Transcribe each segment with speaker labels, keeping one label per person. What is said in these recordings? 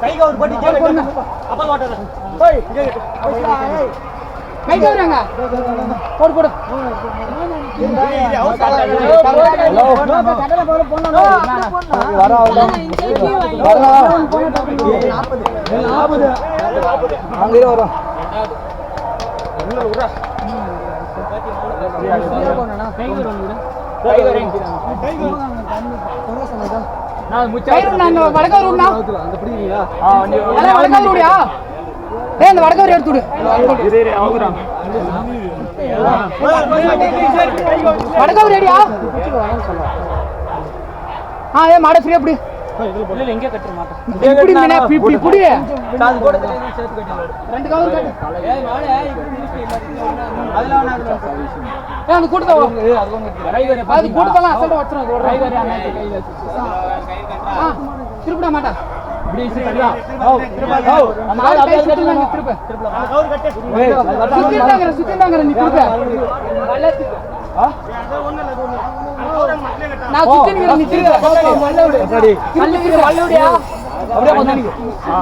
Speaker 1: கை cover போட்டு அப்பா மாட்டாத
Speaker 2: கை கவுறாங்க போடு போடு
Speaker 3: அங்கே வரும்.
Speaker 2: கயிறு நான் வடக்கவர் எல்லாம் வடக்கவர் ரெடியா? ஆ ஏ மாட ஃப்ரீயா புடி. இப்படி மீனா இப்படி புடி. ரெண்டு கவர் கட்டு. ஏ அந்த கூட்டத்தை அது கூட்டத்தெல்லாம் அசல்ட்ட வச்சிரும் ஆ திருப்பிட மாட்டா. நான் சுத்தி நிக்கிறேன், நீ திருப்பு.
Speaker 3: அப்படியே கொஞ்சம் நிக்கு.
Speaker 2: ஆ.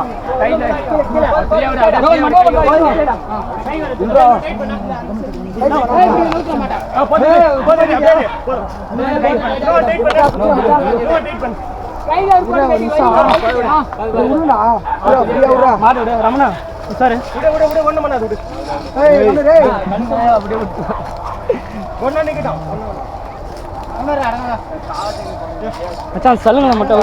Speaker 3: அப்படியே
Speaker 1: ரமணா சார் ஒண்ணு விடு
Speaker 3: ஏய், டேய்.
Speaker 1: மச்சான் சொல்லுங்க மட்டும்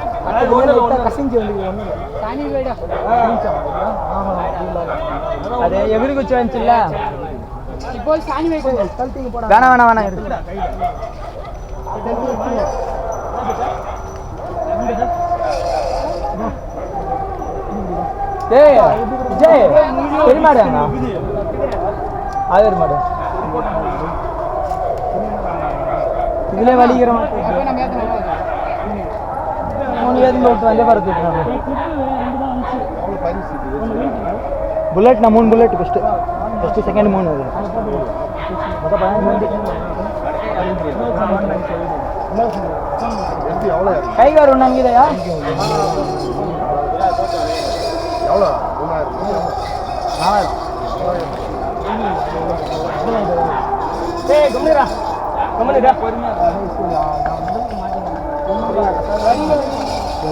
Speaker 3: இல்ல,
Speaker 1: சல்ல
Speaker 3: பண்ணு.
Speaker 1: ரீடிங்க
Speaker 3: யா. நான் இஷ்டக்கிறேன்டா.
Speaker 1: மேல விடாத வாசல்
Speaker 3: ஏய், போடா பின்னாடி. வா, பின்னாடி வா.
Speaker 1: சொல்லுங்க ஒரு டேய்
Speaker 3: ரோடு வா.
Speaker 1: பாட்டுக்குது பாரு
Speaker 3: அது, பத்து மேல விட்டா கசிஞ்சு வந்துக்குது, ஒண்ணும் இல்ல.
Speaker 2: சாணி வைடா.
Speaker 1: அது எகிரி குச்சி வந்துச்சுல்ல
Speaker 2: இப்போ சாணி வை கொஞ்சம்.
Speaker 3: கழட்டிங்க போடா.
Speaker 1: வேணாம் வேணாம் வேணாம் இருக்கு டேய் விஜய் பெருமாடு அங்க ஆவேர் மாடு இதுல
Speaker 2: அப்ப நம்ம ஏத்தணும்.
Speaker 1: மூணு வேதில் விட்டு வந்தே பறக்கு புல்லட் நான் மூணு புல்லட் ஃபஸ்ட்டு ஃபஸ்ட்டு செகண்ட் மூணு வருது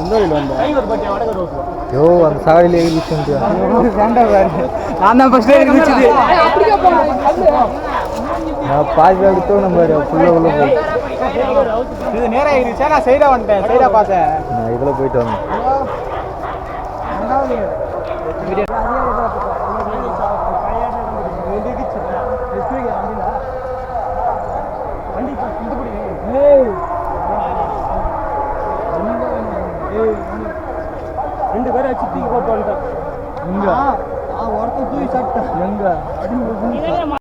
Speaker 1: கைகார் ஒன்று அங்கேதையா டேய் கம்முனிரா கம்முனிரா
Speaker 3: யோ அந்த சாகடியில ஏறி
Speaker 1: நான் தான்
Speaker 3: பாதி நம்ம ஃபுல்லா உள்ள போய்.
Speaker 1: இது நேரா இருந்துச்சா நான் சைடா வந்துட்டேன். சைடா பார்த்தேன்
Speaker 3: நான் இதுல போயிட்டு வந்தேன்.
Speaker 1: ரெண்டு பேரும் வச்சு தூக்கி போட்டு வந்துட்டேன்
Speaker 3: எங்க? ஒருத்தர் தூக்கி சாப்பிட்டேன். எங்க?